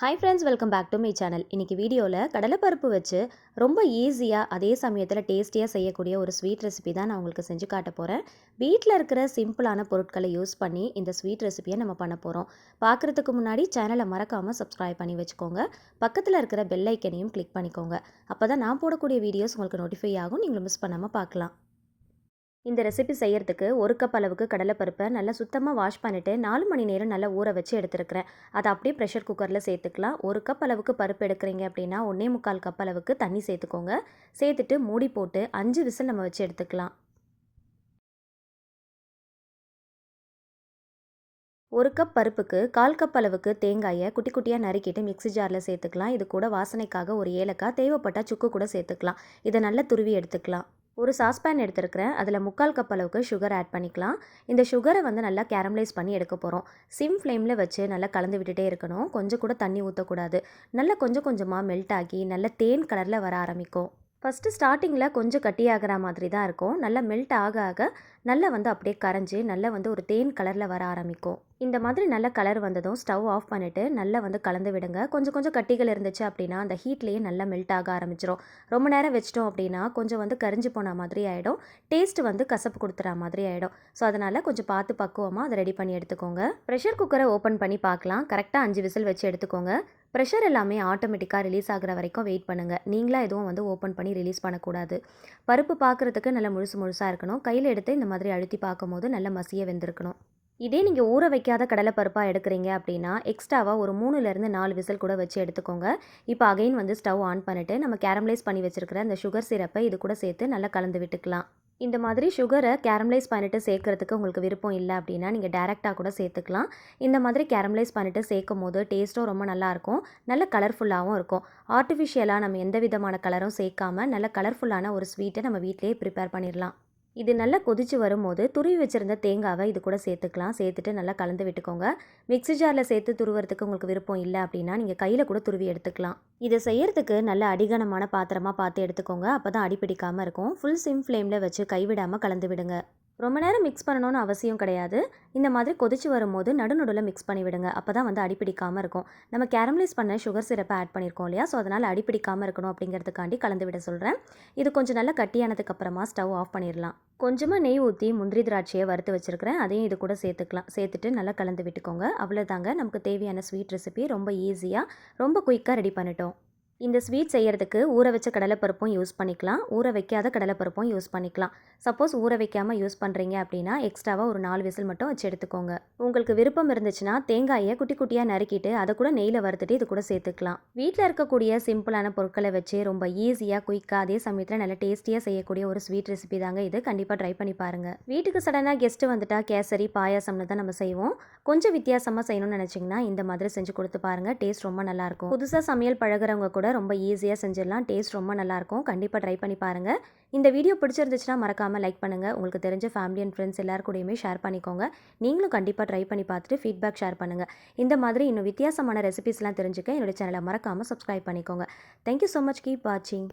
Hi friends welcome back to my channel இன்றைக்கி வீடியோவில் கடலைப்பருப்பு வச்சு ரொம்ப ஈஸியாக அதே சமயத்தில் டேஸ்டியாக செய்யக்கூடிய ஒரு ஸ்வீட் ரெசிபி தான் நான் உங்களுக்கு செஞ்சு காட்ட போகிறேன் வீட்டில் இருக்கிற சிம்பிளான பொருட்களை யூஸ் பண்ணி இந்த ஸ்வீட் ரெசிபியை நம்ம பண்ண போகிறோம் பார்க்குறதுக்கு முன்னாடி சேனலை மறக்காமல் சப்ஸ்கிரைப் பண்ணி வச்சுக்கோங்க. பக்கத்தில் இருக்கிற பெல் ஐக்கனையும் கிளிக் பண்ணிக்கோங்க. அப்போ தான் நான் போடக்கூடிய வீடியோஸ் உங்களுக்கு நோட்டிஃபை ஆகும். நீங்களும் மிஸ் பண்ணாமல் பார்க்கலாம். இந்த ரெசிபி செய்கிறதுக்கு ஒரு கப் அளவுக்கு கடலைப்பருப்பை நல்லா சுத்தமாக வாஷ் பண்ணிவிட்டு நாலு மணி நேரம் நல்லா ஊற வச்சு எடுத்துருக்கிறேன். அதை அப்படியே ப்ரெஷர் குக்கரில் சேர்த்துக்கலாம். ஒரு கப் அளவுக்கு பருப்பு எடுக்கிறீங்க அப்படின்னா ஒன்றே முக்கால் கப் அளவுக்கு தண்ணி சேர்த்துக்கோங்க. சேர்த்துட்டு மூடி போட்டு அஞ்சு விசில் நம்ம வச்சு எடுத்துக்கலாம். ஒரு கப் பருப்புக்கு கால் கப் அளவுக்கு தேங்காயை குட்டி குட்டியாக நறுக்கிட்டு மிக்சி ஜாரில் சேர்த்துக்கலாம். இது கூட வாசனைக்காக ஒரு ஏலக்காய் தேவைப்பட்டால் சுக்கு கூட சேர்த்துக்கலாம். இதை நல்லா துருவி எடுத்துக்கலாம். ஒரு சாஸ்பேன் எடுத்துருக்கிறேன். அதில் முக்கால் கப் அளவுக்கு சுகர் ஆட் பண்ணிக்கலாம். இந்த சுகரை வந்து நல்லா கேரமலைஸ் பண்ணி எடுக்க போகிறோம் சிம் ஃப்ளேமில் வச்சு நல்லா கலந்து விட்டுட்டே இருக்கணும். கொஞ்சம் கூட தண்ணி ஊற்றக்கூடாது நல்லா கொஞ்சம் கொஞ்சமாக மெல்ட் ஆகி நல்லா தேன் கலரில் வர ஆரம்பிக்கும். ஃபஸ்ட்டு ஸ்டார்டிங்கில் கொஞ்சம் கட்டியாகிற மாதிரி தான் இருக்கும். நல்லா மெல்ட் ஆக ஆக நல்லா வந்து அப்படியே கரைஞ்சி நல்லா வந்து ஒரு தேன் கலரில் வர ஆரம்பிக்கும். இந்த மாதிரி நல்ல கலர் வந்ததும் ஸ்டவ் ஆஃப் பண்ணிவிட்டு நல்லா வந்து கலந்து விடுங்க. கொஞ்சம் கொஞ்சம் கட்டிகள் இருந்துச்சு அப்படின்னா அந்த ஹீட்லேயே நல்லா மெல்ட் ஆக ஆரம்பிச்சிடும் ரொம்ப நேரம் வச்சிட்டோம் அப்படின்னா கொஞ்சம் வந்து கரிஞ்சு போன மாதிரி ஆகிடும் டேஸ்ட் வந்து கசப்பு கொடுத்துற மாதிரி ஆகிடும் ஸோ அதனால் கொஞ்சம் பார்த்து பக்குவமாக அதை ரெடி பண்ணி எடுத்துக்கோங்க. ப்ரெஷர் குக்கரை ஓப்பன் பண்ணி பார்க்கலாம். கரெக்டாக அஞ்சு விசில் வச்சு எடுத்துக்கோங்க. ப்ரெஷர் எல்லாமே ஆட்டோமேட்டிக்காக ரிலீஸ் ஆகிற வரைக்கும் வெயிட் பண்ணுங்கள் நீங்களாக எதுவும் வந்து ஓப்பன் பண்ணி ரிலீஸ் பண்ணக்கூடாது. பருப்பு பார்க்குறதுக்கு நல்லா முழுசு முழுசாக இருக்கணும். கையில் எடுத்து இந்த மாதிரி அழுத்தி பார்க்கும்போது நல்ல மசிய வெந்திருக்கணும். இதே நீங்கள் ஊற வைக்காத கடலை பருப்பாக எடுக்கிறீங்க அப்படின்னா எக்ஸ்ட்ராவாக ஒரு மூணுலேருந்து நாலு விசில் கூட வச்சு எடுத்துக்கோங்க. இப்போ அகைன் வந்து ஸ்டவ் ஆன் பண்ணிவிட்டு நம்ம கேரமலைஸ் பண்ணி வச்சுருக்கிற அந்த சுகர் சிரப்பை இது கூட சேர்த்து நல்லா கலந்து விட்டுக்கலாம். இந்த மாதிரி சுகரை கேரமலைஸ் பண்ணிவிட்டு சேர்க்குறதுக்கு உங்களுக்கு விருப்பம் இல்லை அப்படின்னா நீங்கள் டேரெக்டாக கூட சேர்த்துக்கலாம். இந்த மாதிரி கேரமலைஸ் பண்ணிவிட்டு சேர்க்கும் போது டேஸ்ட்டும் ரொம்ப நல்லாயிருக்கும் நல்ல கலர்ஃபுல்லாகவும் இருக்கும். ஆர்டிஃபிஷியலாக நம்ம எந்த விதமான கலரும் சேர்க்காம நல்ல கலர்ஃபுல்லான ஒரு ஸ்வீட்டை நம்ம வீட்டிலேயே ப்ரிப்பேர் பண்ணிடலாம் இது நல்லா கொதிச்சு வரும்போது துருவி வச்சுருந்த தேங்காவை இது கூட சேர்த்துக்கலாம். சேர்த்துட்டு நல்லா கலந்து விட்டுக்கோங்க. மிக்ஸி ஜாரில் சேர்த்து துருவுறதுக்கு உங்களுக்கு விருப்பம் இல்லை அப்படின்னா நீங்கள் கையில் கூட துருவி எடுத்துக்கலாம். இதை செய்யறதுக்கு நல்ல அடிகனமான பாத்திரமாக பார்த்து எடுத்துக்கோங்க. அப்போ தான் அடிப்பிடிக்காமல் இருக்கும் ஃபுல் சிம் ஃப்ளேமில் வச்சு கைவிடாமல் கலந்து விடுங்க. ரொம்ப நேரம் மிக்ஸ் பண்ணணும்னு அவசியம் கிடையாது. இந்த மாதிரி கொதிச்சு வரும்போது நடுநடுவில் மிக்ஸ் பண்ணிவிடுங்க அப்போ தான் வந்து அடிப்பிடிக்காமல் இருக்கும். நம்ம கேரமலைஸ் பண்ண சுகர் சிரப்பை ஆட் பண்ணியிருக்கோம் இல்லையா? ஸோ அதனால் அடிப்பிடிக்காமல் இருக்கணும் அப்படிங்கிறதுக்காண்டி கலந்து விட சொல்கிறேன் இது கொஞ்சம் நல்லா கட்டியானதுக்கப்புறமா ஸ்டவ் ஆஃப் பண்ணிடலாம் கொஞ்சமாக நெய் ஊற்றி முந்திரி திராட்சையை வறுத்து வச்சுருக்கிறேன். அதையும் இது கூட சேர்த்துக்கலாம். சேர்த்துட்டு நல்லா கலந்து விட்டுக்கோங்க. அவ்வளோதாங்க நமக்கு தேவையான ஸ்வீட் ரெசிபி ரொம்ப ஈஸியாக ரொம்ப குயிக்காக ரெடி பண்ணிட்டோம். இந்த ஸ்வீட் செய்கிறதுக்கு ஊற வச்ச கடலைப்பருப்பும் யூஸ் பண்ணிக்கலாம். ஊற வைக்காத கடலைப்பருப்பும் யூஸ் பண்ணிக்கலாம். சப்போஸ் ஊற வைக்காமல் யூஸ் பண்ணுறீங்க அப்படின்னா எக்ஸ்ட்ராவாக ஒரு நாலு விசில் மட்டும் வச்சு எடுத்துக்கோங்க. உங்களுக்கு விருப்பம் இருந்துச்சுன்னா தேங்காயை குட்டி குட்டியாக நறுக்கிட்டு அதை கூட நெய்யில் வறுத்துட்டு இது கூட சேர்த்துக்கலாம். வீட்டில் இருக்கக்கூடிய சிம்பிளான பொருட்களை வச்சு ரொம்ப ஈஸியாக குயிக்காக அதே சமயத்தில் நல்ல டேஸ்டியாக செய்யக்கூடிய ஒரு ஸ்வீட் ரெசிபி தாங்க இது. கண்டிப்பாக ட்ரை பண்ணி பாருங்கள் வீட்டுக்கு சடனாக கெஸ்ட்டு வந்துட்டால் கேசரி பாயாசம்னு தான் நம்ம செய்வோம். கொஞ்சம் வித்தியாசமாக செய்யணும்னு நினச்சிங்கன்னா இந்த மாதிரி செஞ்சு கொடுத்து பாருங்கள் டேஸ்ட் ரொம்ப நல்லாயிருக்கும் புதுசாக சமையல் பழகிறவங்க கூட ரொம்ப ஈஸியாக செஞ்சிடலாம். டேஸ்ட் ரொம்ப நல்லாயிருக்கும். கண்டிப்பாக ட்ரை பண்ணி பாருங்கள் இந்த வீடியோ பிடிச்சிருந்துச்சுன்னா மறக்காமல் லைக் பண்ணுங்கள் உங்களுக்கு தெரிஞ்ச ஃபேமிலி அண்ட் ஃப்ரெண்ட்ஸ் எல்லாரு கூடயுமே ஷேர் பண்ணிக்கோங்க. நீங்களும் கண்டிப்பாக ட்ரை பண்ணி பார்த்துட்டு ஃபீட்பேக் ஷேர் பண்ணுங்கள் இந்த மாதிரி இன்னும் வித்தியாசமான ரெசிபிஸ்லாம் தெரிஞ்சுக்க என்னோடய சேனலை மறக்காமல் சப்ஸ்கிரைப் பண்ணிக்கோங்க. தேங்க்யூ ஸோ மச் கீப் வாட்சிங்